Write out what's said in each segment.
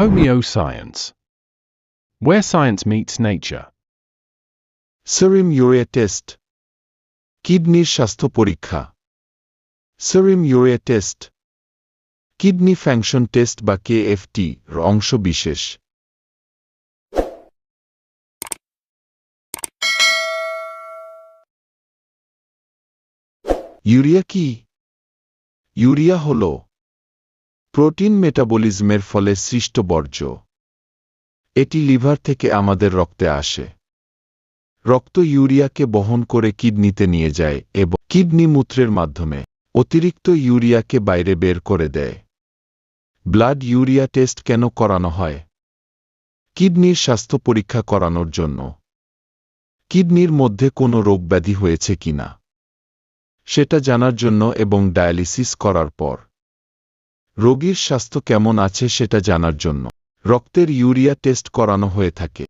Homeoscience. Where science meets nature. Serum urea test কিডনির স্বাস্থ্য পরীক্ষা serum urea test kidney function test বা KFT এর অংশ বিশেষ ইউরিয়া কি ইউরিয়া হল প্রোটিন মেটাবলিজমের ফলে সৃষ্ট বর্জ্য। এটি লিভার থেকে আমাদের রক্তে আসে। রক্ত ইউরিয়াকে বহন করে কিডনিতে নিয়ে যায় এবং কিডনি মূত্রের মাধ্যমে অতিরিক্ত ইউরিয়াকে বাইরে বের করে দেয়। ব্লাড ইউরিয়া টেস্ট কেন করানো হয়? কিডনির স্বাস্থ্য পরীক্ষা করানোর জন্য। কিডনির মধ্যে কোনো রোগব্যাধি হয়েছে কিনা? সেটা জানার জন্য এবং ডায়ালিসিস করার পর। রোগীর স্বাস্থ্য কেমন আছে সেটা জানার জন্য রক্তের ইউরিয়া টেস্ট করানো হয়ে থাকে।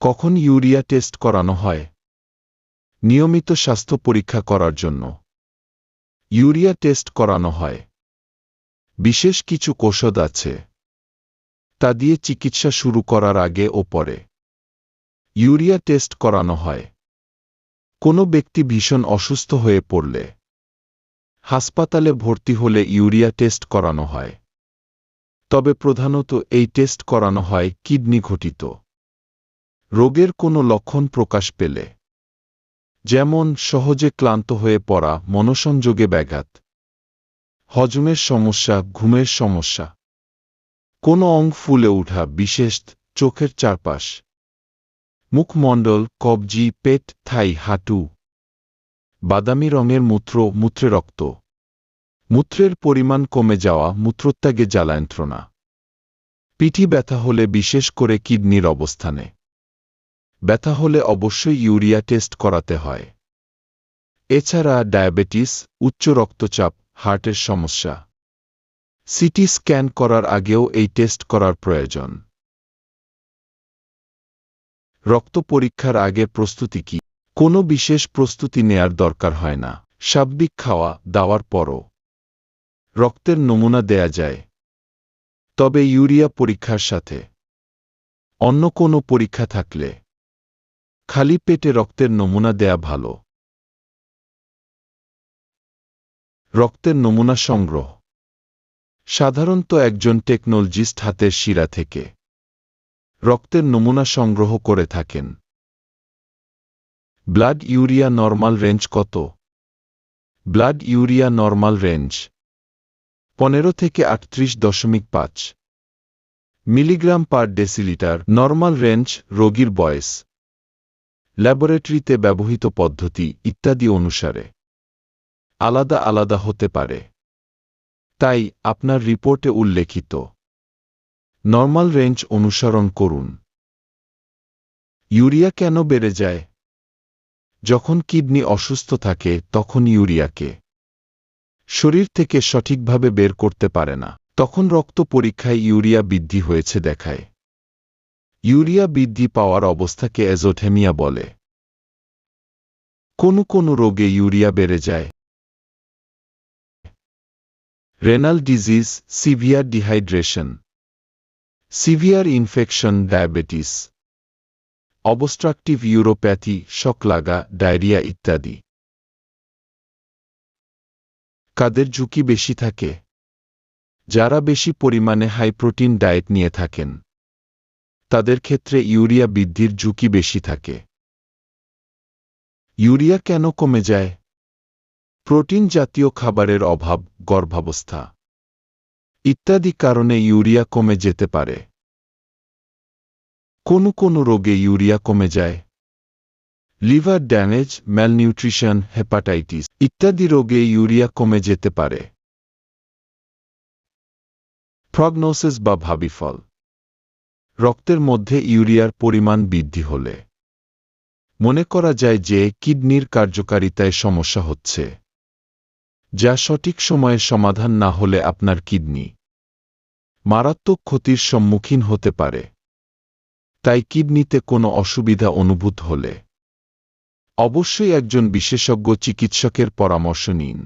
কখন ইউরিয়া টেস্ট করানো হয়? নিয়মিত স্বাস্থ্য পরীক্ষা করার জন্য। ইউরিয়া টেস্ট করানো হয়। বিশেষ কিছু কৌশল আছে। তা দিয়ে চিকিৎসা শুরু করার আগে ও পরে। ইউরিয়া টেস্ট করানো হয়। কোনো ব্যক্তি ভীষণ অসুস্থ হয়ে পড়লে। হাসপাতালে ভর্তি হলে ইউরিয়া টেস্ট করানো হয়। তবে প্রধানত এই টেস্ট করানো হয় কিডনি ঘটিত। রোগের কোনো লক্ষণ প্রকাশ পেলে। যেমন সহজে ক্লান্ত হয়ে পড়া, মনসংযোগে ব্যাঘাত। হজমের সমস্যা, ঘুমের সমস্যা। কোনো অঙ্গ ফুলে উঠা বিশেষ চোখের চারপাশ। মুখমণ্ডল, কবজি, পেট, থাই, হাঁটু। বাদামি রঙের মূত্র, মূত্রে রক্ত। মূত্রের পরিমাণ কমে যাওয়া, মূত্রত্যাগে জ্বালায়ন্ত্রণা। পিঠি ব্যথা হলে বিশেষ করে কিডনির অবস্থানে। ব্যথা হলে অবশ্যই ইউরিয়া টেস্ট করাতে হয়। এছাড়া ডায়াবেটিস, উচ্চ রক্তচাপ, হার্টের সমস্যা। সিটি স্ক্যান করার আগেও এই টেস্ট করার প্রয়োজন। রক্ত পরীক্ষার আগে প্রস্তুতি কি? কোনো বিশেষ প্রস্তুতি নেয়ার দরকার হয় না। সাব্বিক খাওয়া, দাওয়ার পরও। রক্তের নমুনা দেয়া যায়। তবে ইউরিয়া পরীক্ষার সাথে। অন্য কোনো পরীক্ষা থাকলে। খালি পেটে রক্তের নমুনা দেয়া ভালো। রক্তের নমুনা সংগ্রহ। সাধারণত একজন টেকনোলজিস্ট হাতের শিরা থেকে। রক্তের নমুনা সংগ্রহ করে থাকেন। ব্লাড ইউরিয়া নর্মাল রেঞ্জ কত? ব্লাড ইউরিয়া নর্মাল রেঞ্জ পনেরো থেকে আটত্রিশ দশমিক পাঁচ milligram per decilitre. Normal range রোগীর বয়স ল্যাবরেটরিতে ব্যবহৃত পদ্ধতি ইত্যাদি অনুসারে আলাদা আলাদা হতে পারে। তাই আপনার রিপোর্টে উল্লেখিত নর্মাল রেঞ্জ অনুসরণ করুন। ইউরিয়া কেন বেড়ে যায়? যখন কিডনি অসুস্থ থাকে, তখন ইউরিয়াকে শরীর থেকে সঠিকভাবে বের করতে পারে না। তখন রক্ত পরীক্ষায় ইউরিয়া বৃদ্ধি হয়েছে দেখায়। ইউরিয়া বৃদ্ধি পাওয়ার অবস্থাকে এজোথেমিয়া বলে। কোনো কোনো রোগে ইউরিয়া বেড়ে যায়। Renal disease severe dehydration severe infection diabetes obstructive uropathy শকলাগা diarrhoea ইত্যাদি। কাদের ঝুঁকি বেশি থাকে? যারা বেশি পরিমাণে হাইপ্রোটিন ডায়েট নিয়ে থাকেন। তাদের ক্ষেত্রে ইউরিয়া বৃদ্ধির ঝুঁকি বেশি থাকে। ইউরিয়া কেন কমে যায়? প্রোটিন জাতীয় খাবারের অভাব, গর্ভাবস্থা ইত্যাদি কারণে ইউরিয়া কমে যেতে পারে। কোনো কোনো রোগে ইউরিয়া কমে যায়? লিভার ড্যামেজ ম্যালনিউট্রিশন হেপাটাইটিস ইত্যাদি রোগে ইউরিয়া কমে যেতে পারে। প্রগনোসিস বা ভাবিফল রক্তের মধ্যে ইউরিয়ার পরিমাণ বৃদ্ধি হলে। মনে করা যায় যে, কিডনির কার্যকারিতায় সমস্যা হচ্ছে। যা সঠিক সময়ে সমাধান না হলে আপনার কিডনি মারাত্মক ক্ষতির সম্মুখীন হতে পারে। তাই কিডনিতে কোনো অসুবিধা অনুভূত হলে অবশ্যই একজন বিশেষজ্ঞ চিকিৎসকের পরামর্শ নিন।